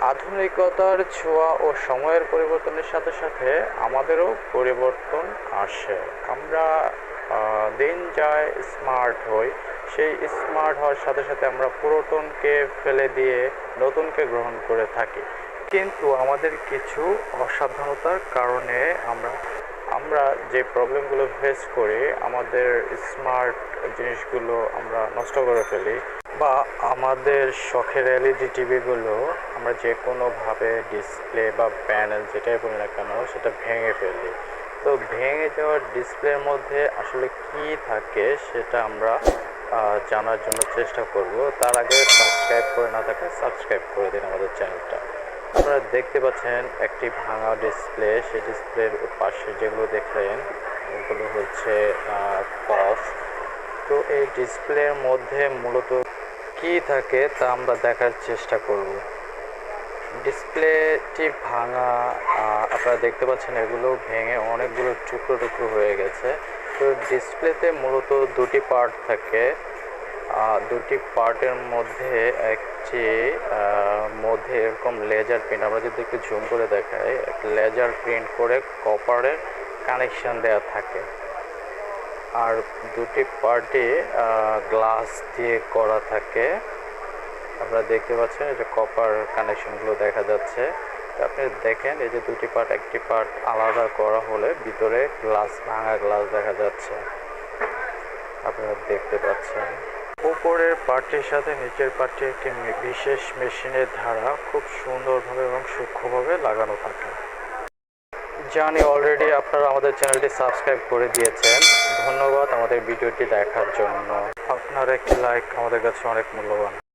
আধুনিকতার ছোঁয়া ও সময়ের পরিবর্তনের সাথে সাথে আমাদেরও পরিবর্তন আসে। আমরা দিন যায় স্মার্ট হই। সেই স্মার্ট হওয়ার সাথে সাথে আমরা পুরাতনকে ফেলে দিয়ে নতুনকে গ্রহণ করে থাকি। কিন্তু আমাদের কিছু অসাবধানতার কারণে আমরা আমরা যে প্রবলেমগুলো ফেস করি, আমাদের স্মার্ট জিনিসগুলো আমরা নষ্ট করে ফেলি। বা আমাদের শখের এলইডি টিভিগুলো আমরা যে কোনোভাবে ডিসপ্লে বা প্যানেল যেটাই বলি না কেন, সেটা ভেঙে ফেলি। তো ভেঙে যাওয়া ডিসপ্লের মধ্যে আসলে কি থাকে সেটা আমরা জানার জন্য চেষ্টা করব। তার আগে সাবস্ক্রাইব করে না থাকলে সাবস্ক্রাইব করে দিন আমাদের চ্যানেলটা। আপনারা দেখতে পাচ্ছেন একটি ভাঙা ডিসপ্লে সেই ডিসপ্লের পাশে যেগুলো দেখলেন, ওগুলো হচ্ছে কফ তো এই ডিসপ্লের মধ্যে মূলত কি থাকে তা আমরা দেখার চেষ্টা করব। ডিসপ্লেটি ভাঙা আপনারা দেখতে পাচ্ছেন এগুলো ভেঙে অনেকগুলো টুকরো টুকরো হয়ে গেছে। তো ডিসপ্লেতে মূলত দুটি পার্ট থাকে। দুটি পার্টের মধ্যে একটি মধ্যে এরকম লেজার প্রিন্ট, আমরা যদি একটু জুম করে দেখাই লেজার প্রিন্ট করে কপারের কানেকশন দেওয়া থাকে। আর দুটি পার্টি গ্লাস দিয়ে করা থাকে। আপনারা দেখতে পাচ্ছেন এটা কপার কানেকশনগুলো দেখা যাচ্ছে। আপনি দেখেন এই যে দুটি পার্ট একটি পার্ট আলাদা করা হলে ভিতরে গ্লাস, ভাঙা গ্লাস দেখা যাচ্ছে। আপনারা দেখতে পাচ্ছেন। উপরের পার্টির সাথে নিচের পার্টি একটি বিশেষ মেশিনের ধারা খুব সুন্দরভাবে এবং সূক্ষ্মভাবে লাগানো থাকে। জানি অলরেডি আপনারা আমাদের চ্যানেলটি সাবস্ক্রাইব করে দিয়েছেন। ধন্যবাদ আমাদের ভিডিওটি দেখার জন্য। আপনার একটি লাইক আমাদের কাছে অনেক মূল্যবান।